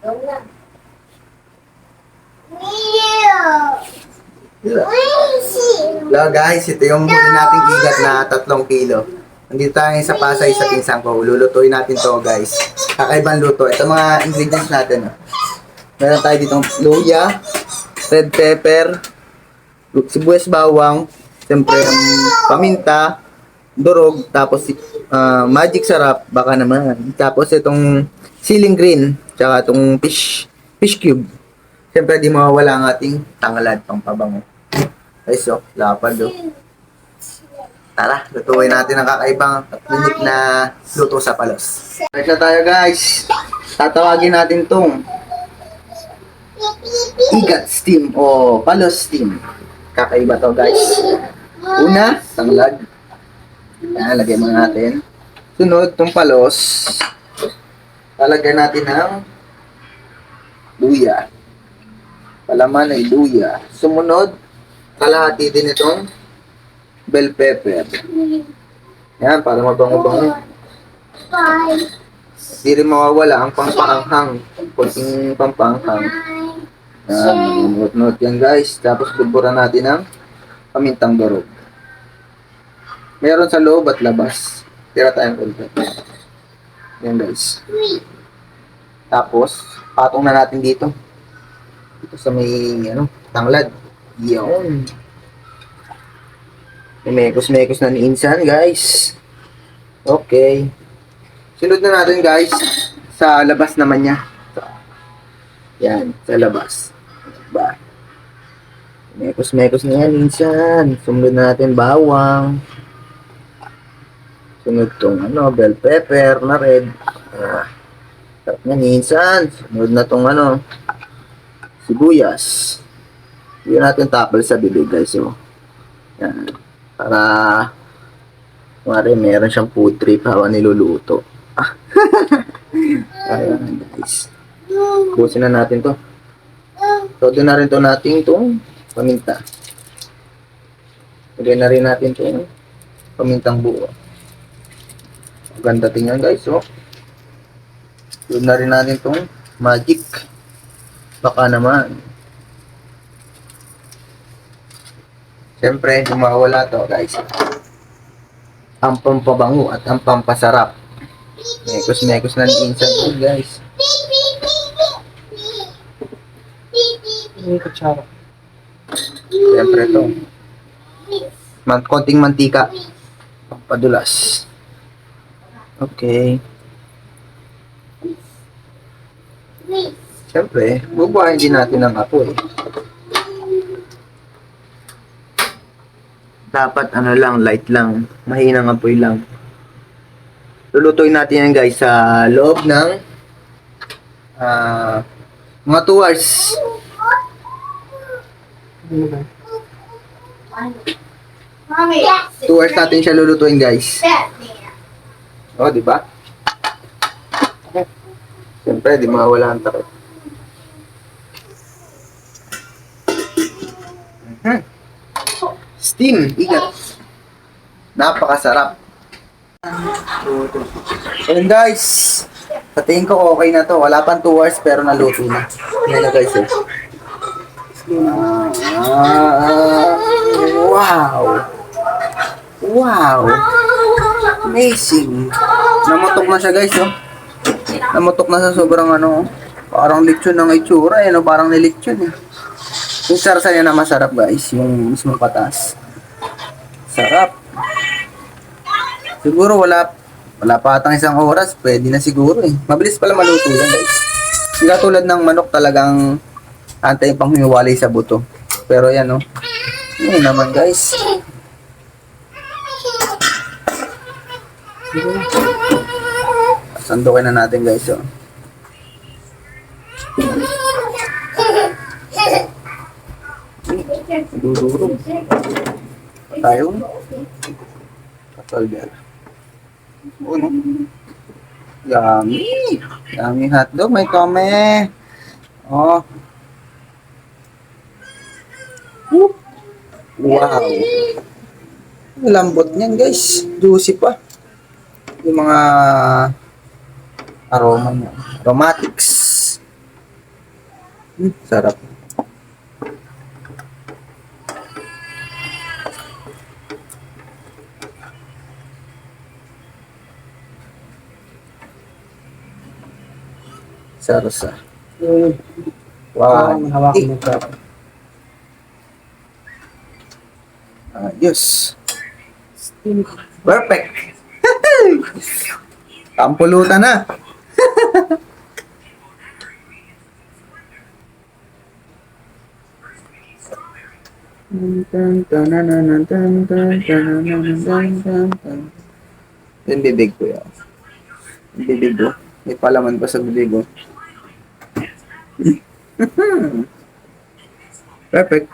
Hello guys, ito yung muli nating igat na 3 kilo. Nandito tayo sa Pasay sa pinsang ko. Lulutuin natin to guys. Kakaibang luto. Ito mga ingredients natin. oh. Meron tayo ditong luya, red pepper, sibuyas bawang, siyempre ang paminta, durog, tapos ah, magic sarap, baka naman. Tapos itong ceiling green, tsaka itong fish, fish cube. Siyempre di mawawala ang ating tangalad pang pabango. Ay so, lapad do. Tara, lutuin natin ang kakaibang at unique na luto sa palos. Ready na tayo guys. Tatawagin natin tong Igat steam o palos steam. Kakaiba to guys. Una, tanglad. Yan, lagay mo natin. Sunod, tong palos. Lalagyan natin ng luya. Palaman ay luya. Sumunod, kalahati din itong bell pepper. Yan, para mabango-bango. Hindi rin mawawala ang pampanghang. Kunting pampanghang. Yan, note-note yan guys. Tapos bulburan natin ang pamintang durog. Meron sa loob at labas. Tira tayong konti. Yan guys. Tapos, patong na natin dito. Dito sa may, ano, tanglad. Yun. Mekos-mekos na ni Insan, guys. Okay. Sunod na natin, guys, sa labas naman niya. Yan, sa labas. Ba? Mekos-mekos na yan, Insan. Sumunod na natin bawang. Sunod tong, ano, bell pepper na red. Ah. Sarap na, Insan. Sunod na tong, ano, sibuyas. Hindi natin tapal sa bibig, guys. Oh. Yan. Para, kumari, meron siyang food trip habang niluluto. Ah. Ayan, guys. Busin na natin to. So, doon na rin to natin itong paminta. Lagyan na rin natin itong pamintang buo. Ganda tingnan guys, oh. Doon na rin natin itong magic. Baka naman. Siyempre, mawala to guys. Ang pampabango at ang pampasarap. Mekos-mekos na ni Insan to guys. May kutsara. Siyempre to. Man konting mantika. Pampadulas. Okay. Siyempre, bubuhayin din natin ng apoy. Dapat ano lang, light lang. Mahinang apoy lang. Lulutuin natin yan guys sa loob ng ah mga 2 hours. 2 hours natin siya lulutuin guys. O, oh, di ba? Siyempre, di mawala ang takot. Mhm. Steam, igat. Napakasarap. Ayan guys. Sa tingin ko okay na to. Wala pang 2 hours pero naluto na. Yan na guys eh. Ah, wow. Wow. Amazing. Namutok na siya guys oh. Namutok na sa sobrang ano. oh. Parang lechon ng itsura eh. No? Parang nilechon eh. Yung sarsa niya na masarap guys. Yung mas mapatas. Sarap. Siguro wala wala pa atang isang oras, pwede na siguro eh. Mabilis pala maluto yan guys. Hindi katulad ng manok talagang antay pang sa buto. Pero yan oh. Yun naman guys. Sandukin na natin guys oh. Dudurog. Tayo. Katol yan. Uno. Yummy. Yummy hotdog. May kame. Oh. Wow. Lambot niyan guys. Juicy pa. Yung mga aroma niya. Aromatics. Hmm, sarap. Sarsa. Wow. parang hawakan mo pa. Ayos. Perfect. Pampulutan na. Yung bibig ko yan. Yung bibig ko. May palaman pa sa bibig ko. Perfect.